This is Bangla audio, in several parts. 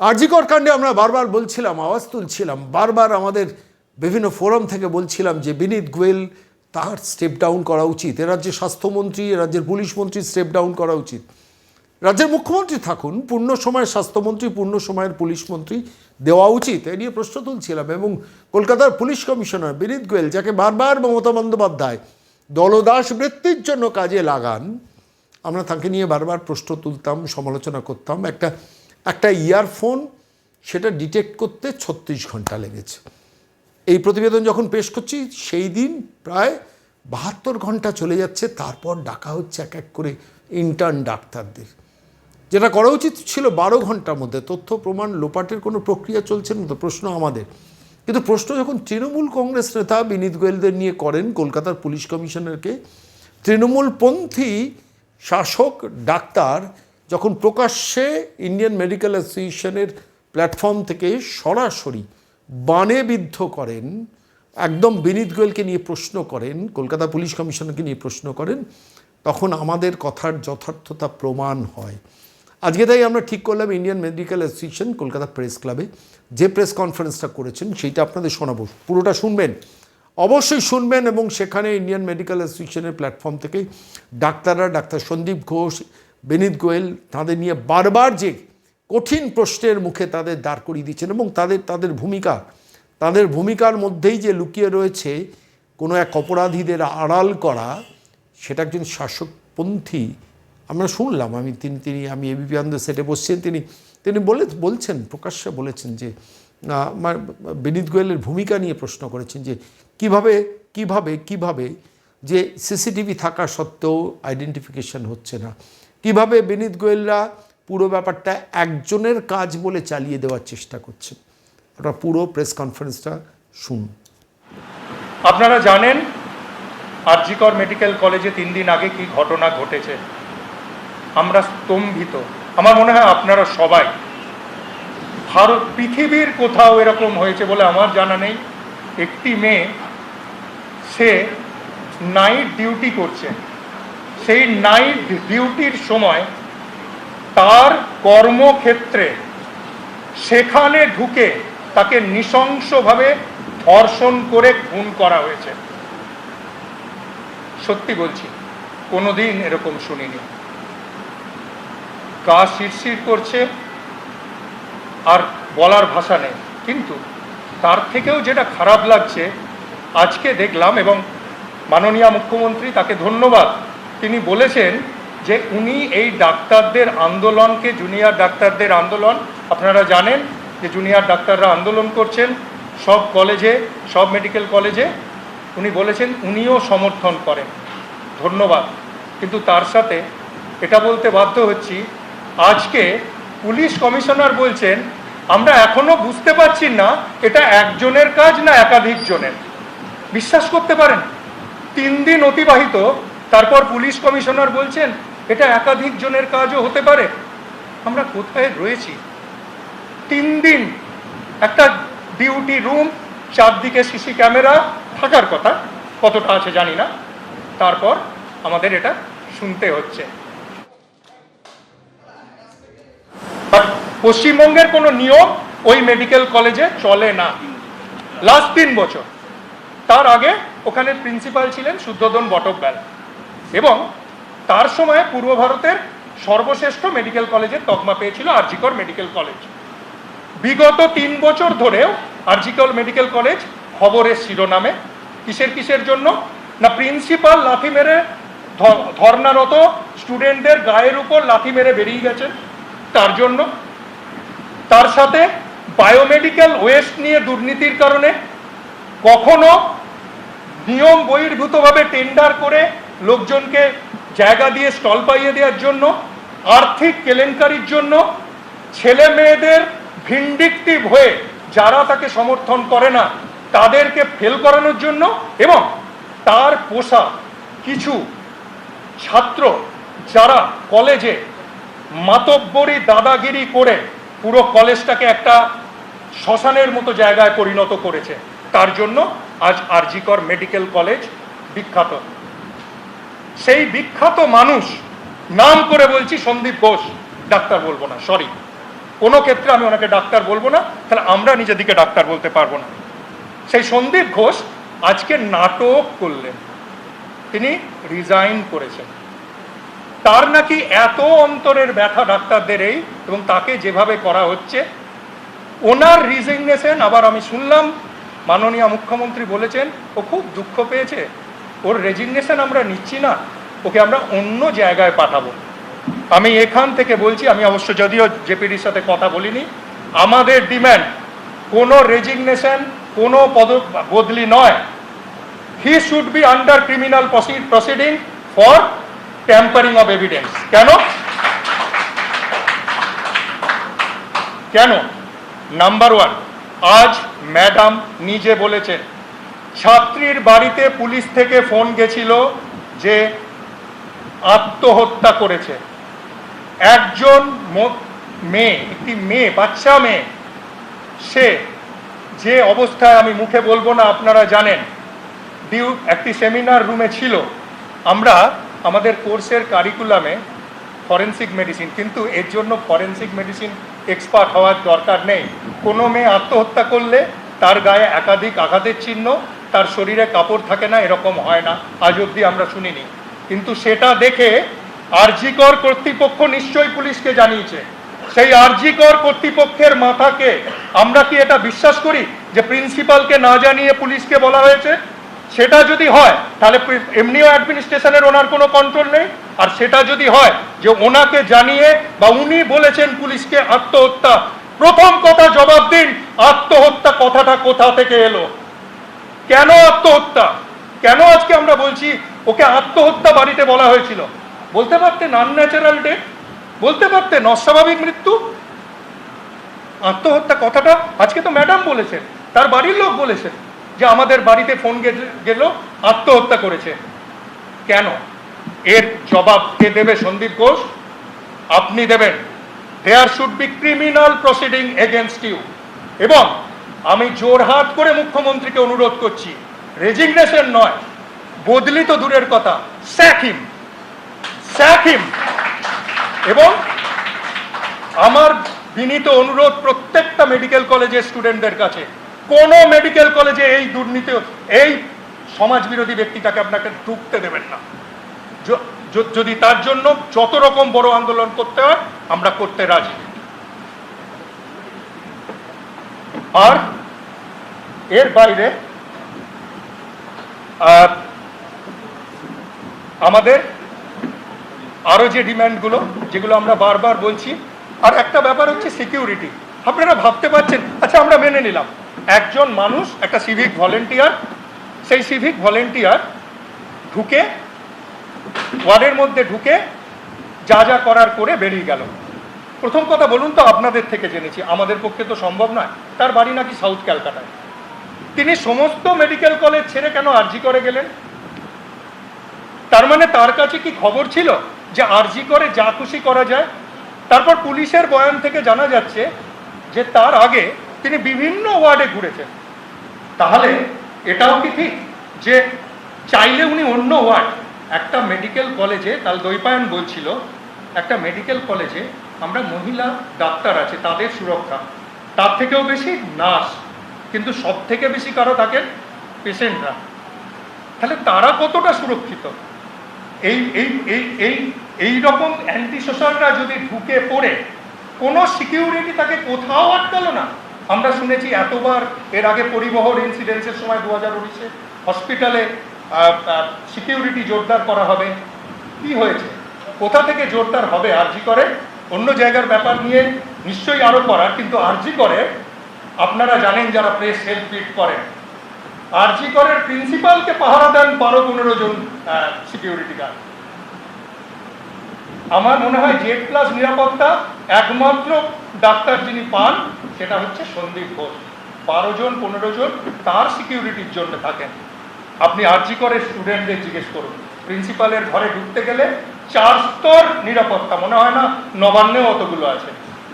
আরজিকর কাণ্ডে আমরা বারবার বলছিলাম, আওয়াজ তুলছিলাম, বারবার আমাদের বিভিন্ন ফোরাম থেকে বলছিলাম যে বিনীত গোয়েল তার স্টেপ ডাউন করা উচিত, এ রাজ্যের স্বাস্থ্যমন্ত্রী রাজ্যের পুলিশ মন্ত্রী স্টেপ ডাউন করা উচিত। রাজ্যের মুখ্যমন্ত্রী থাকুন, পূর্ণ সময়ের স্বাস্থ্যমন্ত্রী, পূর্ণ সময়ের পুলিশ মন্ত্রী দেওয়া উচিত, এ নিয়ে প্রশ্ন তুলছিলাম এবং কলকাতার পুলিশ কমিশনার বিনীত গোয়েল, যাকে বারবার মমতা বন্দ্যোপাধ্যায় দলদাস বৃত্তির জন্য কাজে লাগান, আমরা তাকে নিয়ে বারবার প্রশ্ন তুলতাম, সমালোচনা করতাম, একটা একটা ইয়ারফোন সেটা ডিটেক্ট করতে ছত্রিশ ঘণ্টা লেগেছে। এই প্রতিবেদন যখন পেশ করছি, সেই দিন প্রায় বাহাত্তর ঘণ্টা চলে যাচ্ছে, তারপর ডাকা হচ্ছে এক এক করে ইন্টার্ন ডাক্তারদের। যেটা করা উচিত ছিল বারো ঘণ্টার মধ্যে। তথ্য, প্রমাণ, লোপাটের কোনো প্রক্রিয়া চলছে না, তো প্রশ্ন আমাদের। কিন্তু প্রশ্ন যখন তৃণমূল কংগ্রেস নেতা বিনীত গোয়েলদের নিয়ে করেন, কলকাতার পুলিশ কমিশনারকে, তৃণমূলপন্থী শাসক ডাক্তার যখন প্রকাশ্যে ইন্ডিয়ান মেডিকেল অ্যাসোসিয়েশনের প্ল্যাটফর্ম থেকে সরাসরি বানে বিদ্ধ করেন, একদম বিনীত গোয়েলকে নিয়ে প্রশ্ন করেন, কলকাতা পুলিশ কমিশনারকে নিয়ে প্রশ্ন করেন, তখন আমাদের কথার যথার্থতা প্রমাণ হয়। আজকে তাই আমরা ঠিক করলাম Indian medical association Kolkata press ক্লাবে যে প্রেস কনফারেন্সটা করেছেন, সেইটা আপনাদের শোনাবো। পুরোটা শুনবেন। অবশ্যই শুনবেন এবং সেখানে ইন্ডিয়ান মেডিকেল অ্যাসোসিয়েশনের প্ল্যাটফর্ম থেকে ডাক্তাররা, ডাক্তার সন্দীপ ঘোষ বিনীত গোয়েল তাদের নিয়ে বারবার যে কঠিন প্রশ্নের মুখে তাদের দাঁড় করিয়ে দিচ্ছেন এবং তাদের তাদের ভূমিকা, তাদের ভূমিকার মধ্যেই যে লুকিয়ে রয়েছে কোনো এক অপরাধীদের আড়াল করা, সেটা একজন শাসকপন্থী। আমরা শুনলাম, আমি, তিনি তিনি, আমি এবিপি আনন্দ সেটে বসছেন, তিনি তিনি বলে, বলছেন, প্রকাশ্যে বলেছেন যে আমার বিনীত গোয়েলের ভূমিকা নিয়ে প্রশ্ন করেছেন যে, কীভাবে কীভাবে কীভাবে যে সিসিটিভি থাকা সত্ত্বেও আইডেন্টিফিকেশন হচ্ছে না। কীভাবে বিনীত গোয়েলরা পুরো ব্যাপারটা একজনের কাজ বলে চালিয়ে দেওয়ার চেষ্টা করছে? ওটা পুরো প্রেস কনফারেন্সটা শুনুন। আপনারা জানেন আরজিকর মেডিকেল কলেজে তিন দিন আগে কি ঘটনা ঘটেছে? আমরা স্তম্ভিত। আমার মনে হয় আপনারা সবাই। ভারত পৃথিবীর কোথাও এরকম হয়েছে বলে আমার জানা নেই। একটি মেয়ে, সে নাইট ডিউটি করছে। সেই নাইট ডিউটির সময় তার কর্মক্ষেত্রে সেখানে ঢুকে তাকে নৃশংসভাবে ধর্ষণ করে খুন করা হয়েছে। সত্যি বলছি, কোনোদিন এরকম শুনিনি। গা শিরশির করছে, আর বলার ভাষা নেই। কিন্তু তার থেকেও যেটা খারাপ লাগছে, আজকে দেখলাম এবং মাননীয় মুখ্যমন্ত্রী তাকে ধন্যবাদ তিনি বলেছেন যে উনি এই ডাক্তারদের আন্দোলনকে, জুনিয়র ডাক্তারদের আন্দোলন, আপনারা জানেন যে জুনিয়র ডাক্তাররা আন্দোলন করছেন, সব কলেজে, সব মেডিকেল কলেজে। উনি বলেছেন উনিও সমর্থন করেন। ধন্যবাদ। কিন্তু তার সাথে এটা বলতে বাধ্য হচ্ছি, আজকে পুলিশ কমিশনার বলছেন, আমরা এখনও বুঝতে পারছি না এটা একজনের কাজ না একাধিক জনের বিশ্বাস করতে পারেন, তিন দিন অতিবাহিত তারপর পুলিশ কমিশনার বলছেন, এটা একাধিক জনের কাজও হতে পারে। আমরা কোথায় রয়েছি? তিন দিন একটা ডিউটি রুম, চারদিকে সিসি ক্যামেরা, থাকার কথা, কতটা আছে জানি না। তারপর আমাদের এটা শুনতে হচ্ছে। পশ্চিমবঙ্গের কোনো নিয়ম ওই মেডিকেল কলেজে চলে না। লাস্ট তিন বছর। তার আগে ওখানে প্রিন্সিপাল ছিলেন শুদ্ধোদন বটব্যাল। এবং তার সময় পূর্ব ভারতের সর্বশ্রেষ্ঠ মেডিকেল কলেজের তকমা পেয়েছিল আরজিকর মেডিকেল কলেজ বিগত তিন বছর ধরেও আরজিকল মেডিকেল কলেজ খবরের শিরোনামে। কিসের কিসের জন্য? না প্রিন্সিপাল লাথি মেরে ধর্নারত স্টুডেন্টদের গায়ের উপর লাথি মেরে বেরিয়ে গেছেন তার জন্য। তার সাথে বায়োমেডিক্যাল ওয়েস্ট নিয়ে দুর্নীতির কারণে কখনো নিয়ম বহির্ভূতভাবে টেন্ডার করে লোকজনকে জায়গা দিয়ে স্টল পাইয়ে দেওয়ার জন্য, আর্থিক কেলেঙ্কারির জন্য ছেলে মেয়েদের ভিন্ডিকটিভ হয়ে যারা তাকে সমর্থন করে না, তাদেরকে ফেল করানোর জন্য এবং তার পোষা কিছু ছাত্র যারা কলেজে মাতব্বরি দাদাগিরি করে পুরো কলেজটাকে একটা শ্মশানের মতো জায়গায় পরিণত করেছে। তার জন্য আজ আরজিকর মেডিকেল কলেজ বিখ্যাত। সেই বিখ্যাত মানুষ, নাম করে বলছি সন্দীপ ঘোষ, ডাক্তার বলব না সরি কোনো ক্ষেত্রে আমি ওনাকে ডাক্তার বলব না, তাহলে আমরা নিজেদিকে ডাক্তার বলতে পারব না। সেই সন্দীপ ঘোষ আজকে নাটক করলেন। তিনি রিজাইন করেছেন। তার নাকি এত অন্তরের ব্যথা ডাক্তারদের এই, এবং তাকে যেভাবে করা হচ্ছে, ওনার রিজিগনেশন আবার আমি শুনলাম, মাননীয় মুখ্যমন্ত্রী বলেছেন, ও খুব দুঃখ পেয়েছে। ওর রেজিগনেশন আমরা নিচ্ছি না, ওকে আমরা অন্য জায়গায় পাঠাবো। আমি এখান থেকে বলছি, আমি অবশ্য যদিও জেপিডির সাথে কথা বলিনি, আমাদের ডিম্যান্ড কোনো রেজিগনেশন কোনো পদ বদলি নয়। He should be under criminal proceeding for tampering of evidence কেন? কেন? নাম্বার ওয়ান আজ ম্যাডাম নিজে বলেছেন ছাত্রীর বাড়িতে পুলিশ থেকে ফোন গেছিল যে আত্মহত্যা করেছে। একজন মেয়ে, একটি মেয়ে, বাচ্চা মেয়ে, সে যে অবস্থায় আমি মুখে বলব না আপনারা জানেন, ডিউ, একটি সেমিনার রুমে ছিল। আমরা আমাদের কোর্সের কারিকুলামে ফরেন্সিক মেডিসিন, কিন্তু এর জন্য ফরেন্সিক মেডিসিন এক্সপার্ট হওয়ার দরকার নেই। কোনো মেয়ে আত্মহত্যা করলে তার গায়ে একাধিক আঘাতের চিহ্ন তার শরীরে কাপড় থাকে না, এরকম হয় না। আজ অবধি আমরা শুনিনি। কিন্তু সেটা দেখে আরজিকর কর্তৃপক্ষ নিশ্চয়ই পুলিশকে জানিয়েছে। সেই আরজিকর কর্তৃপক্ষের মাথাকে আমরা কি এটা বিশ্বাস করি যে প্রিন্সিপালকে না জানিয়ে পুলিশকে বলা হয়েছে? সেটা যদি হয়, তাহলে এমনিও অ্যাডমিনিস্ট্রেশনের ওনার কোনো কন্ট্রোল নেই। আর সেটা যদি হয় যে ওনাকে জানিয়ে বা উনি বলেছেন পুলিশকে আত্মহত্যা, প্রথম কথা জবাব দিন, আত্মহত্যা কথাটা কোথা থেকে এলো? কেন আত্মহত্যা? কেন আজকে আমরা বলছি ওকে আত্মহত্যা বাড়িতে বলা হয়েছিল? বলতে পারতেন আনন্যাচারাল ডেথ বলতে পারতেন অস্বাভাবিক মৃত্যু? আত্মহত্যা কথাটা আজকে তো ম্যাডাম বলেছেন, তার বাড়ির লোক বলেছেন যে আমাদের বাড়িতে ফোন গেল, আত্মহত্যা করেছে। কেন? এর জবাব কে দেবে সন্দীপ ঘোষ? আপনি দেবেন। There should be criminal proceeding against you এবং আমি জোরহাট করে মুখ্যমন্ত্রীকে অনুরোধ করছি। রেজিগনেশন নয়, বদলি তো দূরের কথা স্যাকিম স্যাকিম এবং আমার বিনীত অনুরোধ প্রত্যেকটা মেডিকেল কলেজের স্টুডেন্টদের কাছে। কোনো মেডিকেল কলেজে এই দুর্নীতি, এই সমাজ বিরোধী ব্যক্তিটাকে আপনাকে ঢুকতে দেবেন না। যদি তার জন্য যত রকম বড় আন্দোলন করতে হয়, আমরা করতে রাজি। আর এর বাইরে আমাদের আরও যে ডিমান্ডগুলো, যেগুলো আমরা বারবার বলছি, আর একটা ব্যাপার হচ্ছে সিকিউরিটি আপনারা ভাবতে পারছেন আচ্ছা আমরা মেনে নিলাম। একজন মানুষ, একটা সিভিক ভলেন্টিয়ার সেই সিভিক ভলেন্টিয়ার ঢুকে, ওয়ার্ডের মধ্যে ঢুকে যা যা করার করে বেরিয়ে গেল। প্রথম কথা বলুন তো, আপনাদের থেকে জেনেছি। আমাদের পক্ষে তো সম্ভব নয়। তার বাড়ি নাকি সাউথ ক্যালকাটায়। তিনি সমস্ত মেডিকেল কলেজ ছেড়ে কেন আর্জি করে গেলেন? তার মানে তার কাছে কি খবর ছিল যে আরজি করে যা খুশি করা যায়? তারপর পুলিশের বয়ান থেকে জানা যাচ্ছে যে তার আগে তিনি বিভিন্ন ওয়ার্ডে ঘুরেছেন। তাহলে এটাও কি ঠিক যে চাইলে উনি অন্য ওয়ার্ড, একটা মেডিকেল কলেজে কাল দৈপায়ন বলছিল, একটা মেডিকেল কলেজে আমরা মহিলা ডাক্তার আছে, তাদের সুরক্ষা। তার থেকেও বেশি নার্স। কিন্তু সব থেকে বেশি কারও থাকেন পেশেন্টরা। তাহলে তারা কতটা সুরক্ষিত? এই এই এই এই এই রকম অ্যান্টি সোশ্যালরা যদি ঢুকে পড়ে, কোনো সিকিউরিটি তাকে কোথাও আটকালো না। আমরা শুনেছি এতবার এর আগে পরিবহন ইনসিডেন্সের সময় দু হাজার উনিশে হসপিটালে সিকিউরিটি জোরদার করা হবে। কি হয়েছে? কোথা থেকে জোরদার হবে? আরজি করে? অন্য জায়গার ব্যাপার নিয়ে নিশ্চয়ই আরও করার, কিন্তু আরজি করে, আপনারা জানেন যারা প্রেস হেল্প বিট করেন, আরজি করের প্রিন্সিপালকে পাহারা দেন বারো পনেরো জন সিকিউরিটি গার্ড আমার মনে হয় জেড প্লাস নিরাপত্তা একমাত্র ডাক্তার যিনি পান, সেটা হচ্ছে সন্দীপ ঘোষ। বারো জন, পনেরো জন তার সিকিউরিটির জন্য থাকেন। আপনি আরজি করে স্টুডেন্টদের জিজ্ঞেস করুন। প্রিন্সিপালের ঘরে ঢুকতে গেলে চার স্তর নিরাপত্তা, মনে হয় না? নবান্নেও অতগুলো আছে।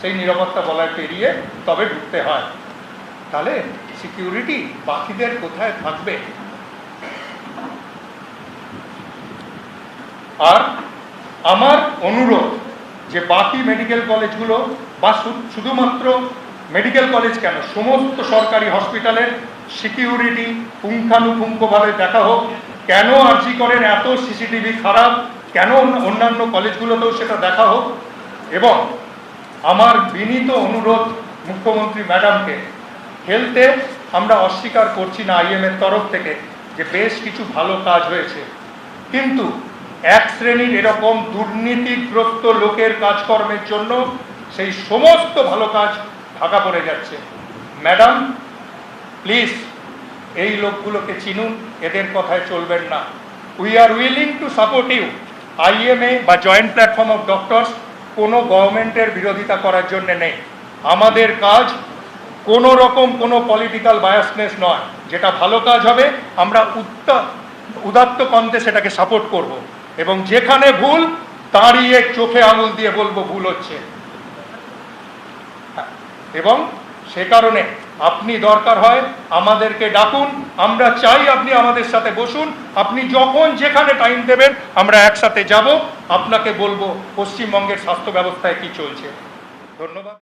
সেই নিরাপত্তা বলায় পেরিয়ে তবে ঢুকতে হয়। তাহলে সিকিউরিটি বাকিদের কোথায় থাকবে? আর আমার অনুরোধ যে বাকি মেডিকেল কলেজগুলো বা শুধুমাত্র মেডিকেল কলেজ কেন, সমস্ত সরকারি হসপিটালের সিকিউরিটি পুঙ্খানুপুঙ্খভাবে দেখা হোক, কেন আর্জি করেন, এত সিসিটিভি খারাপ কেন অন্যান্য কলেজগুলোতেও সেটা দেখা হোক? এবং আমার বিনীত অনুরোধ মুখ্যমন্ত্রী ম্যাডামকে, হেলথে আমরা অস্বীকার করছি না আইএম এর তরফ থেকে যে বেশ কিছু ভালো কাজ হয়েছে। কিন্তু এক শ্রেণির এরকম দুর্নীতিগ্রস্ত লোকের কাজকর্মের জন্য সেই সমস্ত ভালো কাজ ঢাকা পড়ে যাচ্ছে। ম্যাডাম, প্লিজ এই লোকগুলোকে চিনুন, এদের কথায় চলবেন না। We are willing to support you. IMA বা জয়েন্ট প্ল্যাটফর্ম অফ ডক্টরস কোনো গভর্নমেন্টের বিরোধিতা করার জন্য নেই। আমাদের কাজ কোনো রকম কোনো পলিটিক্যাল বায়াসনেস নয়। যেটা ভালো কাজ হবে, আমরা উত্তা, উদাত্ত কণ্ঠে সেটাকে সাপোর্ট করব। এবং যেখানে ভুল এক চোখে আঙুল দিয়ে বলব ভুল হচ্ছে। এবং সে কারণে আপনি দরকার হয় আমাদেরকে ডাকুন, আমরা চাই আপনি আমাদের সাথে বসুন, আপনি যখন যেখানে টাইম দেবেন, আমরা একসাথে যাব। আপনাকে বলব, পশ্চিমবঙ্গের স্বাস্থ্য ব্যবস্থায় কি চলছে। ধন্যবাদ।